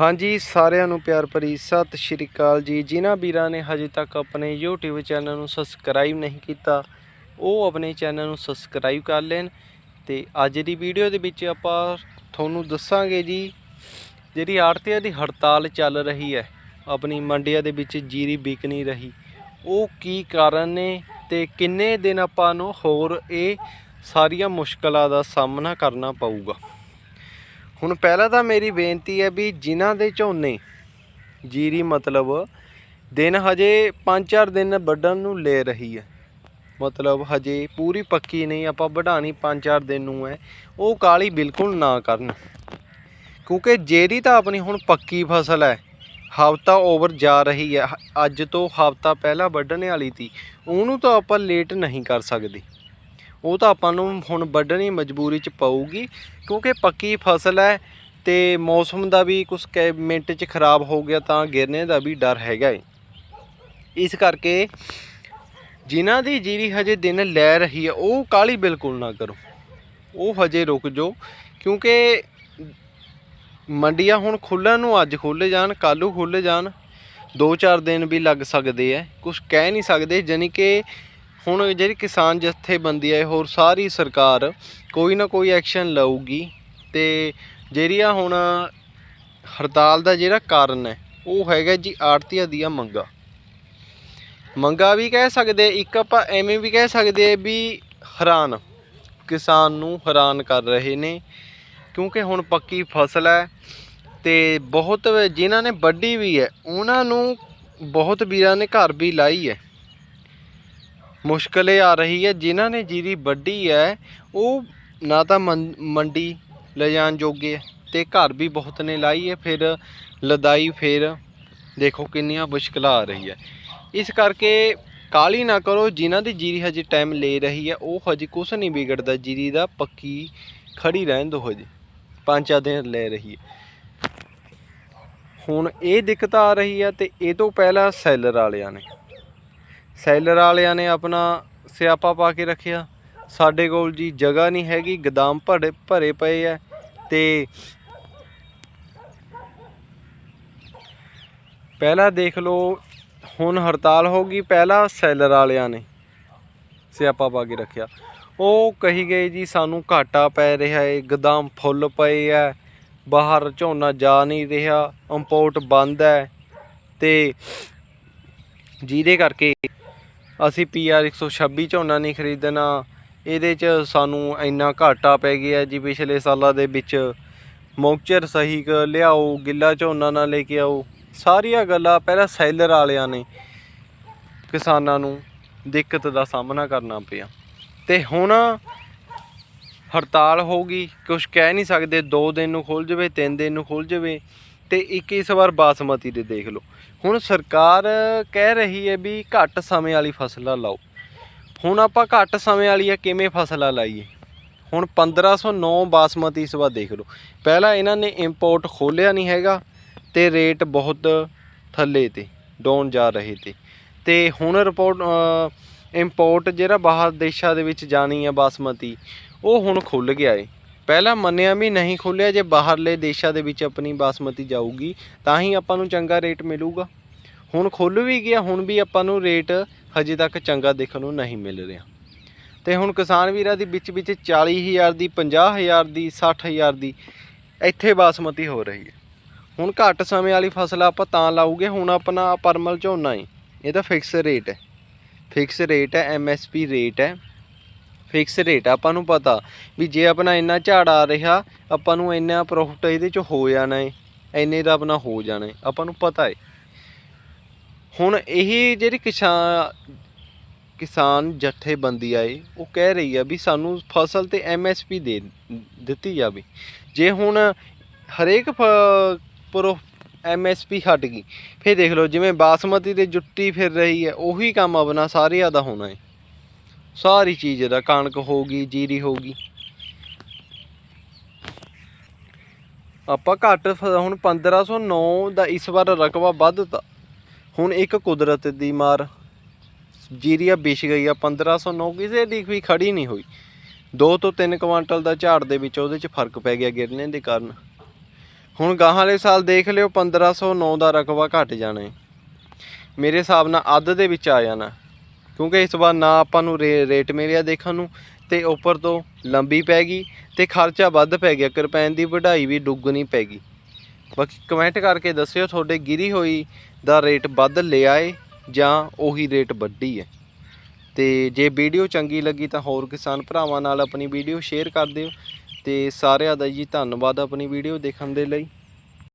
ਹਾਂਜੀ, ਸਾਰਿਆਂ ਨੂੰ ਪਿਆਰ ਭਰੀ ਸਤਿ ਸ਼੍ਰੀ ਅਕਾਲ ਜੀ। ਜਿਨ੍ਹਾਂ ਵੀਰਾਂ ਨੇ ਹਜੇ ਤੱਕ ਆਪਣੇ YouTube ਚੈਨਲ ਨੂੰ ਸਬਸਕ੍ਰਾਈਬ ਨਹੀਂ ਕੀਤਾ, ਉਹ ਆਪਣੇ ਚੈਨਲ ਨੂੰ ਸਬਸਕ੍ਰਾਈਬ ਕਰ ਲੈਣ ਤੇ ਅੱਜ ਦੀ ਵੀਡੀਓ ਦੇ ਵਿੱਚ ਆਪਾਂ ਤੁਹਾਨੂੰ ਦੱਸਾਂਗੇ ਜੀ, ਜਿਹੜੀ ਆੜਤੀਆਂ ਦੀ ਹੜਤਾਲ ਚੱਲ ਰਹੀ ਹੈ, ਆਪਣੀ ਮੰਡੀਆਂ ਦੇ ਵਿੱਚ ਜੀਰੀ ਵਿਕ ਨਹੀਂ ਰਹੀ। ਉਹ ਕੀ ਕਾਰਨ ਨੇ ਤੇ ਕਿੰਨੇ ਦਿਨ ਆਪਾਂ ਨੂੰ ਹੋਰ ਇਹ ਸਾਰੀਆਂ ਮੁਸ਼ਕਲਾਂ ਦਾ ਸਾਹਮਣਾ ਕਰਨਾ ਪਊਗਾ? ਹੁਣ ਪਹਿਲਾਂ ਤਾਂ ਮੇਰੀ ਬੇਨਤੀ ਹੈ ਵੀ ਜਿਨ੍ਹਾਂ ਦੇ ਝੋਨੇ, ਜੀਰੀ ਮਤਲਬ ਦਿਨ ਹਜੇ 5-4 ਦਿਨ ਵੱਢਣ ਨੂੰ ਲੈ ਰਹੀ ਹੈ। ਮਤਲਬ ਹਜੇ ਪੂਰੀ ਪੱਕੀ ਨਹੀਂ, ਆਪਾਂ ਵਢਾਣੀ 5-4 ਦਿਨ ਨੂੰ ਹੈ, ਉਹ ਕਾਲੀ ਬਿਲਕੁਲ ਨਾ ਕਰਨ। ਕਿਉਂਕਿ ਜੇਰੀ ਤਾਂ ਆਪਣੀ ਹੁਣ ਪੱਕੀ ਫਸਲ ਹੈ, ਹਫਤਾ ਓਵਰ ਜਾ ਰਹੀ ਹੈ, ਅੱਜ ਤੋਂ ਹਫਤਾ ਪਹਿਲਾਂ ਵੱਢਣ ਵਾਲੀ ਤੀ ਉਹਨੂੰ ਤਾਂ ਆਪਾਂ ਲੇਟ ਨਹੀਂ ਕਰ ਸਕਦੇ। ਉਹ ਤਾਂ ਆਪਾਂ ਨੂੰ ਹੁਣ ਵੱਢਣੀ ਮਜਬੂਰੀ ਚ ਪਊਗੀ, ਕਿਉਂਕਿ ਪੱਕੀ ਫਸਲ ਹੈ ਤੇ ਮੌਸਮ ਦਾ ਵੀ ਕੁਝ ਮਿੰਟ ਚ ਖਰਾਬ ਹੋ ਗਿਆ ਤਾਂ ਗਿਰਨੇ ਦਾ ਵੀ ਡਰ ਹੈਗਾ ਏ। ਇਸ ਕਰਕੇ ਜਿਨ੍ਹਾਂ ਦੀ ਜੀਰੀ ਹਜੇ ਦਿਨ ਲੈ ਰਹੀ ਹੈ, ਉਹ ਕਾਲੀ ਬਿਲਕੁਲ ਨਾ ਕਰੋ। ਉਹ ਹਜੇ ਰੁਕ ਜਾਓ, ਕਿਉਂਕਿ ਮੰਡੀਆਂ ਹੁਣ ਖੁੱਲ੍ਹਣ ਨੂੰ ਅੱਜ ਖੁੱਲ੍ਹ ਜਾਣ, ਕੱਲ੍ਹ ਖੁੱਲ੍ਹ ਜਾਣ 2-4 ਦਿਨ ਵੀ ਲੱਗ ਸਕਦੇ ਐ ਕੁਝ ਕਹਿ ਨਹੀਂ ਸਕਦੇ, ਜਾਣੀ ਕਿ ਹੁਣ ਜਿਹੜੀ ਕਿਸਾਨ ਜਥੇਬੰਦੀ ਹੈ ਹੋਰ ਸਾਰੀ ਸਰਕਾਰ ਕੋਈ ਨਾ ਕੋਈ ਐਕਸ਼ਨ ਲਊਗੀ ਤੇ ਜਿਹੜੀਆਂ ਹੁਣ ਹੜਤਾਲ ਦਾ ਜਿਹੜਾ ਕਾਰਨ ਹੈ, ਉਹ ਹੈਗਾ ਜੀ ਆੜਤੀਆਂ ਦੀਆਂ ਮੰਗਾਂ। ਮੰਗਾਂ ਵੀ ਕਹਿ ਸਕਦੇ, ਇੱਕ ਆਪਾਂ ਐਵੇਂ ਵੀ ਕਹਿ ਸਕਦੇ ਵੀ ਹੈਰਾਨ ਕਿਸਾਨ ਨੂੰ ਹੈਰਾਨ ਕਰ ਰਹੇ ਨੇ, ਕਿਉਂਕਿ ਹੁਣ ਪੱਕੀ ਫਸਲ ਹੈ ਤੇ ਬਹੁਤ ਜਿਨ੍ਹਾਂ ਨੇ ਵੱਢੀ ਵੀ ਹੈ, ਉਹਨਾਂ ਨੂੰ ਬਹੁਤ ਵੀਰਾਂ ਨੇ ਘਰ ਵੀ ਲਾਈ ਹੈ। ਮੁਸ਼ਕਲ ਇਹ ਆ ਰਹੀ ਹੈ, ਜਿਨ੍ਹਾਂ ਨੇ ਜੀਰੀ ਵੱਢੀ ਹੈ, ਉਹ ਨਾ ਤਾਂ ਮੰ- ਮੰਡੀ ਲਿਜਾਣ ਜੋਗੇ ਹੈ ਤੇ ਘਰ ਵੀ ਬਹੁਤ ਨੇ ਲਾਈ ਹੈ, ਫਿਰ ਲਦਾਈ, ਫਿਰ ਦੇਖੋ ਕਿੰਨੀਆਂ ਮੁਸ਼ਕਲਾਂ ਆ ਰਹੀ ਹੈ। ਇਸ ਕਰਕੇ ਕਾਲੀ ਨਾ ਕਰੋ, ਜਿਨ੍ਹਾਂ ਦੀ ਜੀਰੀ ਹਜੇ ਟਾਈਮ ਲੈ ਰਹੀ ਹੈ, ਉਹ ਹਜੇ ਕੁਝ ਨਹੀਂ ਵਿਗੜਦਾ, ਜੀਰੀ ਦਾ ਪੱਕੀ ਖੜੀ ਰਹਿਣ ਦੋ ਹਜੇ, ਪੰਜ ਚਾਰ ਦਿਨ ਲੈ ਰਹੀ ਹੈ। ਹੁਣ ਇਹ ਦਿੱਕਤ ਆ ਰਹੀ ਹੈ ਤੇ ਇਹ ਤੋਂ ਪਹਿਲਾਂ ਸੈਲਰ ਵਾਲਿਆਂ ਨੇ ਸੈਲਰ ਵਾਲਿਆਂ ਨੇ ਆਪਣਾ ਸਿਆਪਾ ਪਾ ਕੇ ਰੱਖਿਆ। ਸਾਡੇ ਕੋਲ ਜੀ ਜਗ੍ਹਾ ਨਹੀਂ ਹੈਗੀ, ਗਦਾਮ ਭਰੇ ਭਰੇ ਪਏ ਐ ਤੇ ਪਹਿਲਾਂ ਦੇਖ ਲਓ, ਹੁਣ ਹੜਤਾਲ ਹੋ ਗਈ, ਪਹਿਲਾਂ ਸੈਲਰ ਵਾਲਿਆਂ ਨੇ ਸਿਆਪਾ ਪਾ ਕੇ ਰੱਖਿਆ। ਉਹ ਕਹੀ ਗਏ ਜੀ, ਸਾਨੂੰ ਘਾਟਾ ਪੈ ਰਿਹਾ ਏ, ਗਦਾਮ ਫੁੱਲ ਪਏ ਐ ਬਾਹਰ ਝੋਨਾ ਜਾ ਨਹੀਂ ਰਿਹਾ, ਇੰਪੋਰਟ ਬੰਦ ਹੈ ਤੇ ਜਿਹਦੇ ਕਰਕੇ ਅਸੀਂ ਪੀਆਰ 126 ਝੋਨਾ ਨਹੀਂ ਖਰੀਦਣਾ। ਇਹਦੇ 'ਚ ਸਾਨੂੰ ਇੰਨਾ ਘਾਟਾ ਪੈ ਗਿਆ ਜੀ ਪਿਛਲੇ ਸਾਲਾਂ ਦੇ ਵਿੱਚ। ਮੌਕਚਰ ਸਹੀ ਕ ਲਿਆਓ, ਗਿੱਲਾ ਝੋਨਾ ਨਾ ਲੈ ਕੇ ਆਓ। ਸਾਰੀਆਂ ਗੱਲਾਂ ਪਹਿਲਾਂ ਸੈਲਰ ਵਾਲਿਆਂ ਨੇ ਕਿਸਾਨਾਂ ਨੂੰ ਦਿੱਕਤ ਦਾ ਸਾਹਮਣਾ ਕਰਨਾ ਪਿਆ। ਤੇ ਹੁਣ ਹੜਤਾਲ ਹੋਊਗੀ ਕੁਝ ਕਹਿ ਨਹੀਂ ਸਕਦੇ। 2 ਦਿਨ ਨੂੰ ਖੁੱਲ ਜਾਵੇ 3 ਦਿਨ ਨੂੰ ਖੁੱਲ ਜਾਵੇ। ਤੇ ਇੱਕ ਇਸ ਵਾਰ ਬਾਸਮਤੀ ਦੇ ਦੇਖ ਲਓ। ਹੁਣ ਸਰਕਾਰ ਕਹਿ ਰਹੀ ਹੈ ਵੀ ਘੱਟ ਸਮੇਂ ਵਾਲੀ ਫਸਲਾਂ ਲਾਓ। ਹੁਣ ਆਪਾਂ ਘੱਟ ਸਮੇਂ ਵਾਲੀ ਆ, ਕਿਵੇਂ ਫਸਲਾਂ ਲਾਈਏ? ਹੁਣ 1509 ਬਾਸਮਤੀ ਇਸ ਵਾਰ ਦੇਖ ਲਓ। ਪਹਿਲਾਂ ਇਹਨਾਂ ਨੇ ਇੰਪੋਰਟ ਖੋਲਿਆ ਨਹੀਂ ਹੈਗਾ ਤੇ ਰੇਟ ਬਹੁਤ ਥੱਲੇ ਤੇ ਡਾਊਨ ਜਾ ਰਹੇ ਤੇ। ਤੇ ਹੁਣ ਰਿਪੋਰਟ ਇੰਪੋਰਟ ਜਿਹੜਾ ਬਾਹਰ ਦੇਸ਼ਾਂ ਦੇ ਵਿੱਚ ਜਾਣੀ ਹੈ ਬਾਸਮਤੀ, ਉਹ ਹੁਣ ਖੁੱਲ ਗਿਆ ਏ। ਪਹਿਲਾਂ ਮੰਨਿਆ ਵੀ ਨਹੀਂ ਖੁੱਲਿਆ ਜੇ ਬਾਹਰਲੇ ਦੇਸ਼ਾਂ ਦੇ ਵਿੱਚ ਆਪਣੀ ਬਾਸਮਤੀ ਜਾਊਗੀ, ਤਾਂ ਹੀ ਆਪਾਂ ਨੂੰ ਚੰਗਾ ਰੇਟ ਮਿਲੂਗਾ। ਹੁਣ ਖੁੱਲ ਵੀ ਗਿਆ, ਹੁਣ ਵੀ ਆਪਾਂ ਨੂੰ ਰੇਟ ਹਜੇ ਤੱਕ ਚੰਗਾ ਦੇਖਣ ਨੂੰ ਨਹੀਂ ਮਿਲ ਰਿਹਾ। ਤੇ ਹੁਣ ਕਿਸਾਨ ਵੀਰਾਂ ਦੀ ਵਿੱਚ ਵਿੱਚ 40000 ਦੀ 50000 ਦੀ 60000 ਦੀ ਇੱਥੇ ਬਾਸਮਤੀ ਹੋ ਰਹੀ ਹੈ। ਹੁਣ ਘੱਟ ਸਮੇਂ ਵਾਲੀ ਫਸਲ ਆਪਾਂ ਤਾਂ ਲਾਊਗੇ, ਹੁਣ ਆਪਣਾ ਪਰਮਲ ਝੋਨਾ ਹੈ। ਇਹ ਤਾਂ ਫਿਕਸ ਰੇਟ ਹੈ। ਫਿਕਸ ਰੇਟ ਹੈ ਐਮਐਸਪੀ ਰੇਟ ਹੈ। ਫਿਕਸ ਰੇਟ ਆਪਾਂ ਨੂੰ ਪਤਾ ਵੀ ਜੇ ਆਪਣਾ ਇੰਨਾ ਝਾੜ ਆ ਰਿਹਾ, ਆਪਾਂ ਨੂੰ ਇੰਨਾ ਪ੍ਰੋਫਿਟ ਇਹਦੇ ਚ ਹੋ ਜਾਣਾ ਏ, ਇੰਨੇ ਦਾ ਆਪਣਾ ਹੋ ਜਾਣਾ ਹੈ ਆਪਾਂ ਨੂੰ ਪਤਾ ਹੈ ਹੁਣ ਇਹ ਜਿਹੜੀ ਕਿਸਾਨ ਕਿਸਾਨ ਜਥੇਬੰਦੀ ਆਏ ਉਹ ਕਹਿ ਰਹੀ ਆ ਵੀ ਸਾਨੂੰ ਫਸਲ ਤੇ ਐਮਐਸਪੀ ਦੇ ਦਿੱਤੀ ਜਾਵੇ। ਜੇ ਹੁਣ ਹਰੇਕ ਫ- ਪ੍ਰੋ ਐਮਐਸਪੀ ਹਟ ਗਈ, ਫਿਰ ਦੇਖ ਲਓ ਜਿਵੇਂ ਬਾਸਮਤੀ ਤੇ ਜੁੱਟੀ ਫਿਰ ਰਹੀ ਹੈ ਉਹੀ ਕੰਮ ਆਪਣਾ ਸਾਰਿਆਂ ਦਾ ਹੋਣਾ ਹੈ ਸਾਰੀ ਚੀਜ਼ ਦਾ ਕਣਕ ਹੋਗੀ ਜੀਰੀ ਹੋਗੀ ਆਪਾਂ ਘੱਟ ਫ- ਹੁਣ 1509 ਦਾ ਇਸ ਵਾਰ ਰਕਬਾ ਵੱਧਤਾ ਹੁਣ ਇੱਕ ਕੁਦਰਤ ਦੀ ਮਾਰ। ਜੀਰੀਆ ਵਿਛ ਗਈ ਆ 1509 ਕਿਸੇ ਦੀ ਵੀ ਖੜੀ ਨਹੀਂ ਹੋਈ। 2 ਤੋਂ 3 ਕੁਆਂਟਲ ਦਾ ਝਾੜ ਦੇ ਵਿੱਚ ਉਹਦੇ 'ਚ ਫ਼ਰਕ ਪੈ ਗਿਆ ਗਿਰਨੇ ਦੇ ਕਾਰਨ। ਹੁਣ ਗਾਹਾਂ ਵਾਲੇ ਸਾਲ ਦੇਖ ਲਿਓ 1509 ਦਾ ਰਕਬਾ ਘਟ ਜਾਣਾ ਹੈ ਮੇਰੇ ਹਿਸਾਬ ਨਾਲ ਅੱਧ ਦੇ ਵਿੱਚ ਆ ਜਾਣਾ। ਕਿਉਂਕਿ ਇਸ ਵਾਰ ਨਾ ਆਪਾਂ ਨੂੰ ਰੇ- ਰੇਟ ਮਿਲਿਆ ਦੇਖਣ ਨੂੰ ਤੇ ਉੱਪਰ ਤੋਂ ਲੰਬੀ ਪੈ ਗਈ ਤੇ ਖਰਚਾ ਵੱਧ ਪੈ ਗਿਆ। ਕਿਰਪੈਨ ਦੀ ਵਢਾਈ ਵੀ ਦੁੱਗਣੀ ਪੈ ਗਈ। ਬਾਕੀ ਕਮੈਂਟ ਕਰਕੇ ਦੱਸਿਓ ਤੁਹਾਡੇ ਗਿਰੀ ਹੋਈ ਦਾ ਰੇਟ ਵੱਧ ਲਿਆ ਏ ਜਾਂ ਉਹੀ ਰੇਟ ਵੱਡੀ ਹੈ ਤੇ ਜੇ ਵੀਡੀਓ ਚੰਗੀ ਲੱਗੀ ਤਾਂ ਹੋਰ ਕਿਸਾਨ ਭਰਾਵਾਂ ਨਾਲ ਆਪਣੀ ਵੀਡੀਓ ਸ਼ੇਅਰ ਕਰ ਦਿਓ ਤੇ ਸਾਰਿਆਂ ਦਾ ਜੀ ਧੰਨਵਾਦ ਆਪਣੀ ਵੀਡੀਓ ਦੇਖਣ ਦੇ ਲਈ।